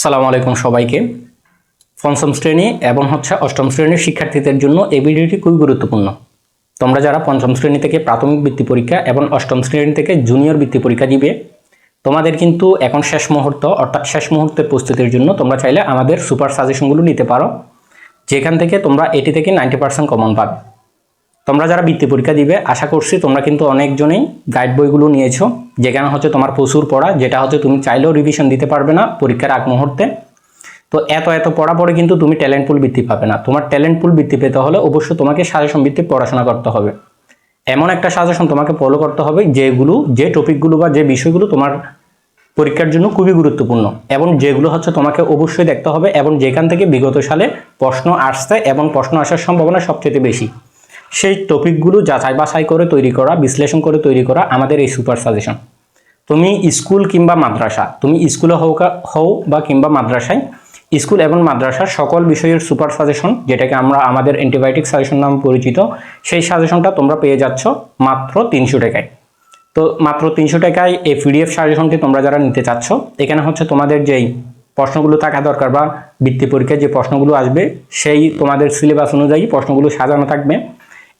সালাম আলাইকুম সবাইকে। পঞ্চম শ্রেণি এবং হচ্ছে অষ্টম শ্রেণির শিক্ষার্থীদের জন্য এই ভিডিওটি খুবই গুরুত্বপূর্ণ। তোমরা যারা পঞ্চম শ্রেণি থেকে প্রাথমিক বৃত্তি পরীক্ষা এবং অষ্টম শ্রেণি থেকে জুনিয়র বৃত্তি পরীক্ষা দিবে, তোমাদের কিন্তু এখন শেষ মুহূর্ত, অর্থাৎ শেষ মুহূর্তের প্রস্তুতির জন্য তোমরা চাইলে আমাদের সুপার সাজেশনগুলো নিতে পারো, যেখান থেকে তোমরা এটি থেকে নাইনটি পার্সেন্ট কমন পাবে। তোমরা যারা বৃত্তি পরীক্ষা দিবে, আশা করছি তোমরা কিন্তু অনেকজনেই গাইড বইগুলো নিয়েছো, যেখানে হচ্ছে তোমার প্রচুর পড়া, যেটা হচ্ছে তুমি চাইলেও রিভিশন দিতে পারবে না পরীক্ষার আগ মুহূর্তে। তো এত এত পড়া পড়ে কিন্তু তুমি ট্যালেন্ট পুল বৃত্তি পাবে না। তোমার ট্যালেন্ট পুল বৃত্তি পেতে হলে অবশ্যই তোমাকে সাজেশন ভিত্তিক পড়াশোনা করতে হবে। এমন একটা সাজেশন তোমাকে ফলো করতে হবে, যেগুলো, যে টপিকগুলো বা যে বিষয়গুলো তোমার পরীক্ষার জন্য খুবই গুরুত্বপূর্ণ এবং যেগুলো হচ্ছে তোমাকে অবশ্যই দেখতে হবে এবং যেখান থেকে বিগত সালে প্রশ্ন আসছে এবং প্রশ্ন আসার সম্ভাবনা সবচেয়ে বেশি। সেই টপিকগুলো যাচাই বাছাই করে তৈরি করা, বিশ্লেষণ করে তৈরি করা আমাদের এই সুপার সাজেশন তুমি স্কুল কিংবা মাদ্রাসা, তুমি স্কুলে হও হও বা কিংবা মাদ্রাসায় স্কুল এবং মাদ্রাসার সকল বিষয়ের সুপার সাজেশন যেটাকে আমরা আমাদের অ্যান্টিবায়োটিক সাজেশন নামে পরিচিত, সেই সাজেশনটা তোমরা পেয়ে যাচ্ছ মাত্র তিনশো টাকায়। তো মাত্র তিনশো টাকায় এই পিডিএফ সাজেশনটি তোমরা যারা নিতে চাচ্ছ, এখানে হচ্ছে তোমাদের যেই প্রশ্নগুলো থাকা দরকার বা বৃত্তি পরীক্ষায় যে প্রশ্নগুলো আসবে, সেই তোমাদের সিলেবাস অনুযায়ী প্রশ্নগুলো সাজানো থাকবে।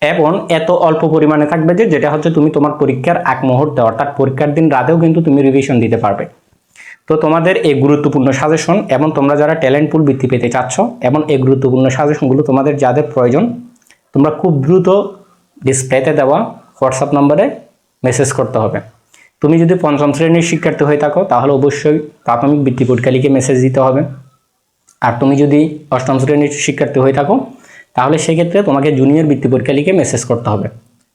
এবং এত অল্প পরিমাণে থাকবে যে যেটা হচ্ছে তুমি তোমার পরীক্ষার এক মুহূর্তে, অর্থাৎ পরীক্ষার দিন রাতেও কিন্তু তুমি রিভিশন দিতে পারবে। তো তোমাদের এই গুরুত্বপূর্ণ সাজেশন এবং তোমরা যারা ট্যালেন্ট পুল বৃত্তি পেতে চাচ্ছ এবং এই গুরুত্বপূর্ণ সাজেশনগুলো তোমাদের যাদের প্রয়োজন, তোমরা খুব দ্রুত ডিসপ্লেতে দেওয়া হোয়াটসঅ্যাপ নম্বরে মেসেজ করতে হবে। তুমি যদি পঞ্চম শ্রেণির শিক্ষার্থী হয়ে থাকো, তাহলে অবশ্যই প্রাথমিক বৃত্তি পরীক্ষা লিখে মেসেজ দিতে হবে। আর তুমি যদি অষ্টম শ্রেণির শিক্ষার্থী হয়ে থাকো তাহলে সেক্ষেত্রে তোমাকে জুনিয়র বৃত্তি পরীক্ষা লিখে মেসেজ করতে হবে।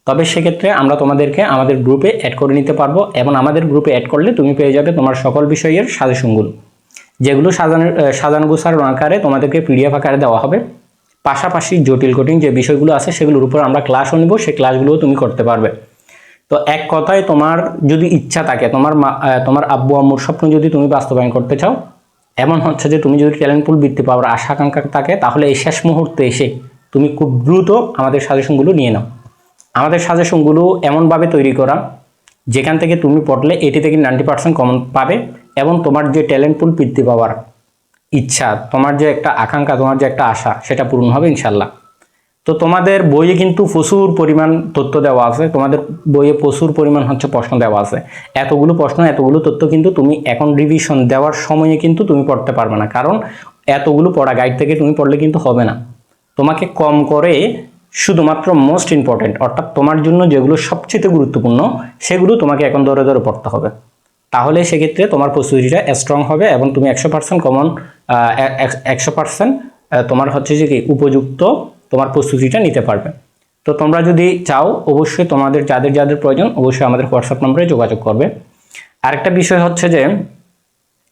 তবে সেক্ষেত্রে আমরা তোমাদেরকে আমাদের গ্রুপে অ্যাড করে নিতে পারব এবং আমাদের গ্রুপে অ্যাড করলে তুমি পেয়ে যাবে তোমার সকল বিষয়ের সাজেশনগুলো। যেগুলো সাজানো সাজানো গোছার আকারে তোমাদেরকে পিডিএফ আকারে দেওয়া হবে। পাশাপাশি জটিল কঠিন যে বিষয়গুলো আছে সেগুলোর উপর আমরা ক্লাসও নিব, সেই ক্লাসগুলোও তুমি করতে পারবে। তো এক কথায় তোমার যদি ইচ্ছা থাকে, তোমার তোমার আব্বু, আম্মুর স্বপ্ন যদি তুমি বাস্তবায়ন করতে চাও এমন হচ্ছে যে তুমি যদি ট্যালেন্ট পুল বৃদ্ধি পাওয়ার আশা আকাঙ্ক্ষা থাকে, তাহলে এই শেষ মুহূর্তে এসে তুমি খুব দ্রুত আমাদের সাজেশনগুলো নিয়ে নাও। আমাদের সাজেশনগুলো এমনভাবে তৈরি করা, যেখান থেকে তুমি পড়লে এটি থেকে নাইনটি পার্সেন্ট কমন পাবে এবং তোমার যে ট্যালেন্ট পুল বৃদ্ধি পাওয়ার ইচ্ছা, তোমার যে একটা আকাঙ্ক্ষা, তোমার যে একটা আশা, সেটা পূরণ হবে ইনশাল্লাহ তো তোমাদের বইয়ে কিন্তু প্রচুর পরিমাণ তথ্য দেওয়া আছে। তোমাদের বইয়ে প্রচুর পরিমাণ হচ্ছে প্রশ্ন দেওয়া আছে। এতগুলো প্রশ্ন, এতগুলো তথ্য কিন্তু তুমি এখন রিভিশন দেওয়ার সময়ে কিন্তু তুমি পড়তে পারবে না। কারণ এতগুলো পড়া গাইড থেকে তুমি পড়লে কিন্তু হবে না। তোমাকে কম করে শুধুমাত্র মোস্ট ইম্পর্টেন্ট অর্থাৎ তোমার জন্য যেগুলো সবচেয়ে গুরুত্বপূর্ণ, সেগুলো তোমাকে এখন ধরে ধরে পড়তে হবে। তাহলে সেক্ষেত্রে তোমার প্রস্তুতিটা স্ট্রং হবে এবং তুমি একশো পার্সেন্ট কমন একশো পার্সেন্ট তোমার হচ্ছে যে কি, উপযুক্ত তোমার প্রস্তুতিটা নিতে পারবে। তো তোমরা যদি চাও, অবশ্যই তোমাদের যাদের যাদের প্রয়োজন, অবশ্যই আমাদের হোয়াটসঅ্যাপ নম্বরে যোগাযোগ করবে। আরেকটা বিষয় হচ্ছে যে,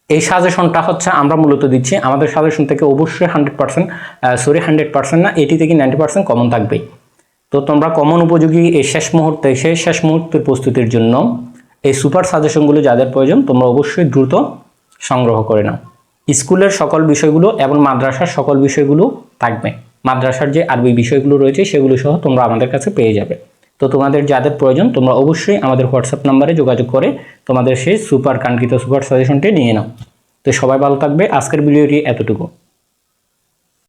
এই সাজেশনটা হচ্ছে আমরা মূলত দিচ্ছি। আমাদের সাজেশন থেকে অবশ্যই hundred percent sorry hundred percent না এটি থেকে নাইনটি পার্সেন্ট কমন থাকবেই। তো তোমরা কমন উপযোগী এই শেষ মুহূর্তে, সেই শেষ মুহূর্তের প্রস্তুতির জন্য এই সুপার সাজেশনগুলো যাদের প্রয়োজন, তোমরা অবশ্যই দ্রুত সংগ্রহ করে নাও। স্কুলের সকল বিষয়গুলো এবং মাদ্রাসার সকল বিষয়গুলো থাকবে। মাদ্রাসার যে আরবি বিষয়গুলো রয়েছে সেগুলো সহ তোমরা আমাদের কাছে পেয়ে যাবে। তো তোমাদের যাদের প্রয়োজন, তোমরা অবশ্যই আমাদের হোয়াটসঅ্যাপ নাম্বারে যোগাযোগ করে তোমাদের সেই সুপার কাঙ্ক্ষিত সুপার সাজেশনটি নিয়ে নাও। তো সবাই ভালো থাকবে। আজকের ভিডিওটি এতটুকু।